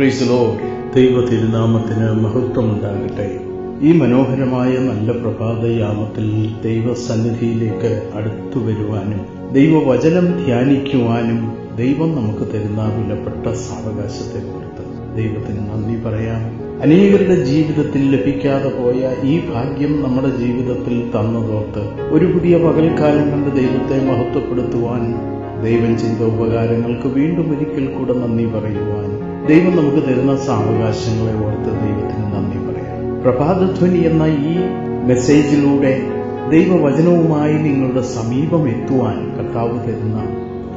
Praise Lord ദൈവ തിരുനാമത്തിന് മഹത്വമുണ്ടാകട്ടെ. ഈ മനോഹരമായ നല്ല പ്രഭാതയാമത്തിൽ ദൈവസന്നിധിയിലേക്ക് അടുത്തു വരുവാനും ദൈവവചനം ധ്യാനിക്കുവാനും ദൈവം നമുക്ക് തരുന്ന വിലപ്പെട്ട സാവകാശത്തെ കൊടുത്ത് ദൈവത്തിന് നന്ദി പറയാം. അനേകരുടെ ജീവിതത്തിൽ ലഭിക്കാതെ പോയ ഈ ഭാഗ്യം നമ്മുടെ ജീവിതത്തിൽ തന്നതോർത്ത് ഒരു പുതിയ പകൽക്കാലം കണ്ട് ദൈവത്തെ മഹത്വപ്പെടുത്തുവാൻ ദൈവം ചെയ്ത ഉപകാരങ്ങൾക്ക് വീണ്ടും ഒരിക്കൽ കൂടെ നന്ദി പറയുവാൻ ദൈവം നമുക്ക് തരുന്ന സാവകാശങ്ങളെ ഓർത്ത് ദൈവത്തിന് നന്ദി പറയാം. പ്രഭാതധ്വനി എന്ന ഈ മെസ്സേജിലൂടെ ദൈവവചനവുമായി നിങ്ങളുടെ സമീപം എത്തുവാൻ കർത്താവ് തരുന്ന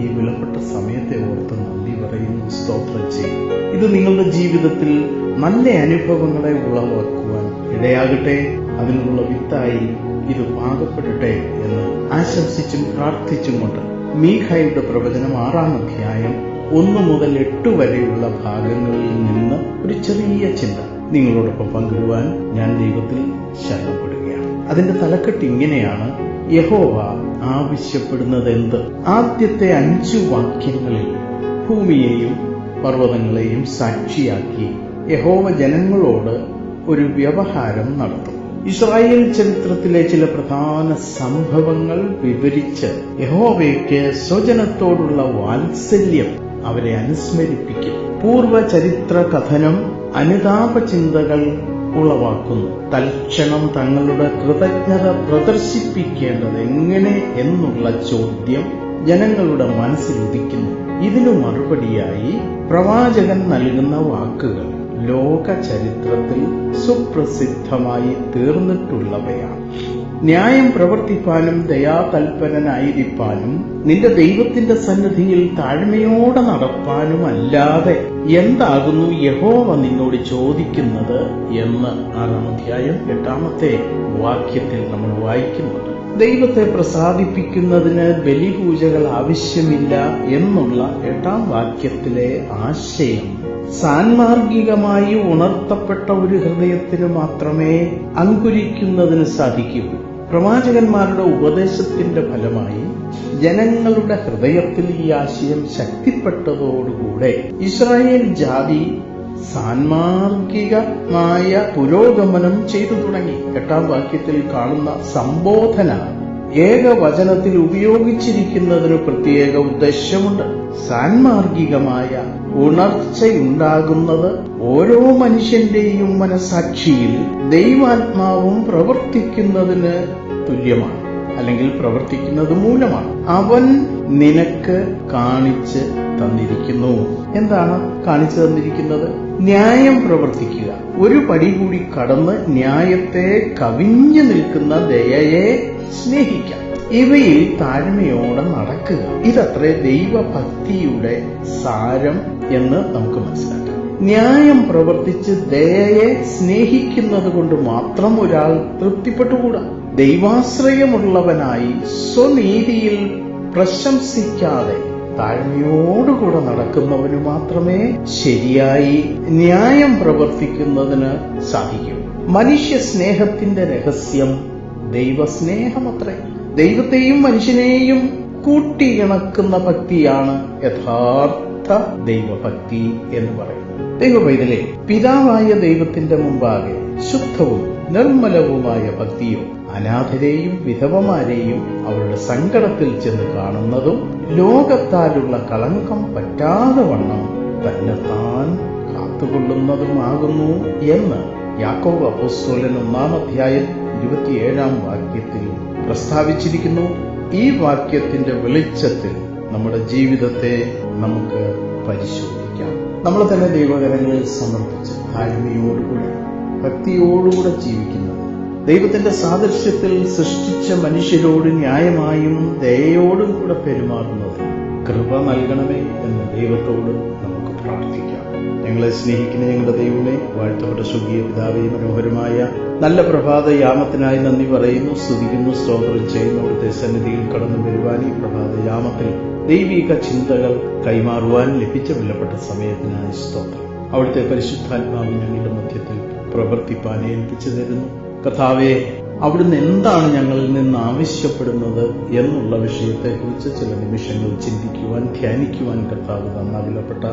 ഈ വിലപ്പെട്ട സമയത്തെ ഓർത്ത് നന്ദി പറയുന്നു സ്തോത്രം ചെയ്യും. ഇത് നിങ്ങളുടെ ജീവിതത്തിൽ നല്ല അനുഭവങ്ങളെ ഉളവാക്കുവാൻ ഇടയാകട്ടെ അതിനുള്ള വിത്തായി ഇത് പാകപ്പെടട്ടെ എന്ന് ആശംസിച്ചും പ്രാർത്ഥിച്ചും കൊണ്ട് മീഖായുടെ പ്രവചനം ആറാം അധ്യായം ഒന്ന് മുതൽ എട്ട് വരെയുള്ള ഭാഗങ്ങളിൽ നിന്ന് ഒരു ചെറിയ ചിന്ത നിങ്ങളോടൊപ്പം പങ്കിടുവാൻ ഞാൻ ദൈവത്തിൽ ശരണപ്പെടുകയാണ്. അതിന്റെ തലക്കെട്ട് ഇങ്ങനെയാണ്. യഹോവ ആവശ്യപ്പെടുന്നത് എന്ത് ആദ്യത്തെ അഞ്ചു വാക്യങ്ങളിൽ ഭൂമിയെയും പർവതങ്ങളെയും സാക്ഷിയാക്കി യഹോവ ജനങ്ങളോട് ഒരു വ്യവഹാരം നടത്തും. ഇസ്രായേൽ ചരിത്രത്തിലെ ചില പ്രധാന സംഭവങ്ങൾ വിവരിച്ച് യഹോവയ്ക്ക് സ്വജനത്തോടുള്ള വാത്സല്യം അവരെ അനുസ്മരിപ്പിക്കും. പൂർവ ചരിത്ര കഥനം അനുതാപ ചിന്തകൾ ഉളവാക്കുന്നു. തൽക്ഷണം തങ്ങളുടെ കൃതജ്ഞത പ്രദർശിപ്പിക്കേണ്ടത് എങ്ങനെ എന്നുള്ള ചോദ്യം ജനങ്ങളുടെ മനസ്സിൽ ഉദിക്കുന്നു. ഇതിനു മറുപടിയായി പ്രവാചകൻ നൽകുന്ന വാക്കുകൾ ലോക ചരിത്രത്തിൽ സുപ്രസിദ്ധമായി തീർന്നിട്ടുള്ളവയാണ്. ന്യായം പ്രവർത്തിപ്പാനും ദയാതൽപരനായിരിക്കാനും നിന്റെ ദൈവത്തിന്റെ സന്നിധിയിൽ താഴ്മയോടെ നടപ്പാനും അല്ലാതെ എന്താകുന്നു യഹോവ നിന്നോട് ചോദിക്കുന്നത് എന്ന് ആറാം അധ്യായം എട്ടാമത്തെ വാക്യത്തിൽ നമ്മൾ വായിക്കുന്നുണ്ട് ദൈവത്തെ പ്രസാദിപ്പിക്കുന്നതിന് ബലിപൂജകൾ ആവശ്യമില്ല എന്നുള്ള എട്ടാം വാക്യത്തിലെ ആശയം സാൻമാർഗികമായി ഉണർത്തപ്പെട്ട ഒരു ഹൃദയത്തിന് മാത്രമേ അങ്കുരിക്കുന്നതിന് സാധിക്കുകയുള്ളൂ പ്രവാചകന്മാരുടെ ഉപദേശത്തിന്റെ ഫലമായി ജനങ്ങളുടെ ഹൃദയത്തിൽ ഈ ആശയം ശക്തിപ്പെട്ടതോടുകൂടെ ഇസ്രായേൽ ജാതി സാൻമാർഗികമായ പുരോഗമനം ചെയ്തു തുടങ്ങി. എട്ടാം വാക്യത്തിൽ കാണുന്ന സംബോധന ഏകവചനത്തിൽ ഉപയോഗിച്ചിരിക്കുന്നതിന് പ്രത്യേക ഉദ്ദേശ്യമുണ്ട് സാൻമാർഗികമായ ഉണർച്ചയുണ്ടാകുന്നത് ഓരോ മനുഷ്യന്റെയും മനസാക്ഷിയിൽ ദൈവാത്മാവും പ്രവർത്തിക്കുന്നതിന് തുല്യമാണ് അല്ലെങ്കിൽ പ്രവർത്തിക്കുന്നത് മൂലമാണ്. അവൻ നിനക്ക് കാണിച്ച് തന്നിരിക്കുന്നു. എന്താണ് കാണിച്ചു തന്നിരിക്കുന്നത്? ന്യായം പ്രവർത്തിക്കുക. ഒരു പടി കൂടി കടന്ന് ന്യായത്തെ കവിഞ്ഞു നിൽക്കുന്ന ദയയെ സ്നേഹിക്കാം. ഇവയിൽ താഴ്മയോടെ നടക്കുക. ഇതത്രേ ദൈവഭക്തിയുടെ സാരം എന്ന് നമുക്ക് മനസ്സിലാക്കാം. ന്യായം പ്രവർത്തിച്ച് ദയയെ സ്നേഹിക്കുന്നത് കൊണ്ട് മാത്രം ഒരാൾ തൃപ്തിപ്പെട്ടുകൂടാ. ദൈവാശ്രയമുള്ളവനായി സ്വനീതിയിൽ പ്രശംസിക്കാതെ താഴ്മയോടുകൂടെ നടക്കുന്നവന് മാത്രമേ ശരിയായി ന്യായം പ്രവർത്തിക്കുന്നതിന് സാധിക്കൂ. മനുഷ്യ സ്നേഹത്തിന്റെ രഹസ്യം ദൈവസ്നേഹമത്രേ. ദൈവത്തെയും മനുഷ്യനെയും കൂട്ടിയിണക്കുന്ന ഭക്തിയാണ് യഥാർത്ഥ ദൈവഭക്തി എന്ന് പറയുന്നത്. ദൈവപൈതലെ പിതാവായ ദൈവത്തിന്റെ മുമ്പാകെ ശുദ്ധവും നിർമ്മലവുമായ ഭക്തിയോ അനാഥരെയും വിധവമാരെയും അവരുടെ സങ്കടത്തിൽ ചെന്ന് കാണുന്നതും ലോകത്താലുള്ള കളങ്കം പറ്റാതെ വണ്ണം തന്നെത്താൻ കാത്തുകൊള്ളുന്നതുമാകുന്നു എന്ന് യാക്കോബ് അപ്പോസ്തോലൻ ഒന്നാം അധ്യായം ഇരുപത്തിയേഴാം വാക്യത്തിൽ പ്രസ്താവിച്ചിരിക്കുന്നു. ഈ വാക്യത്തിന്റെ വെളിച്ചത്തിൽ നമ്മുടെ ജീവിതത്തെ നമുക്ക് പരിശോധിക്കാം. നമ്മൾ തന്നെ ദൈവകരങ്ങളിൽ സമർപ്പിച്ച് താഴ്മയോടുകൂടെ ഭക്തിയോടുകൂടെ ജീവിക്കുന്നത് ദൈവത്തിന്റെ സാദൃശ്യത്തിൽ സൃഷ്ടിച്ച മനുഷ്യരോട് ന്യായമായും ദയയോടും കൂടെ പെരുമാറുന്നത് കൃപ നൽകണമേ എന്ന് ദൈവത്തോട് നമുക്ക് പ്രാർത്ഥിക്കാം. ഞങ്ങളെ സ്നേഹിക്കുന്ന ഞങ്ങളുടെ ദൈവമേ വാഴ്ത്തപ്പെട്ട സുഖിയ പിതാവേ മനോഹരമായ നല്ല പ്രഭാത യാമത്തിനായി നന്ദി പറയുന്നു സ്തുതിക്കുന്നു സ്തോത്രം ചെയ്യുന്നു. അവിടുത്തെ സന്നിധിയിൽ കടന്നു വരുവാൻ ഈ പ്രഭാത യാമത്തിൽ ദൈവിക ചിന്തകൾ കൈമാറുവാൻ ലഭിച്ച വിലപ്പെട്ട സമയത്തിനായി സ്തോത്രം. അവിടുത്തെ പരിശുദ്ധാത്മാവ് ഞങ്ങളുടെ മധ്യത്തിൽ പ്രവർത്തിപ്പാൻ ഏൽപ്പിച്ചു തരുന്നു. കഥാവെ അവിടുന്ന് എന്താണ് ഞങ്ങളിൽ നിന്ന് ആവശ്യപ്പെടുന്നത് എന്നുള്ള വിഷയത്തെക്കുറിച്ച് ചില നിമിഷങ്ങൾ ചിന്തിക്കുവാൻ ധ്യാനിക്കുവാൻ കർത്താവ് തന്ന വിലപ്പെട്ട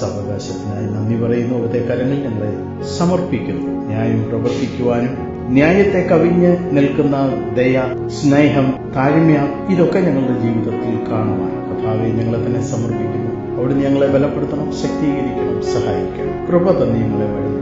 സാവകാശത്തിനായി നന്ദി പറയുന്നു. അവിടുത്തെ കരങ്ങൾ ഞങ്ങളെ സമർപ്പിക്കുന്നു. ന്യായം പ്രവർത്തിക്കുവാനും ന്യായത്തെ കവിഞ്ഞ് നിൽക്കുന്ന ദയ സ്നേഹം താഴ്മ ഇതൊക്കെ ഞങ്ങളുടെ ജീവിതത്തിൽ കാണുവാൻ കഥാവെ ഞങ്ങളെ തന്നെ സമർപ്പിക്കുന്നു. അവിടുന്ന് ഞങ്ങളെ ബലപ്പെടുത്തണം ശക്തീകരിക്കണം സഹായിക്കണം. കൃപ തന്നെ ഞങ്ങളെ വഴി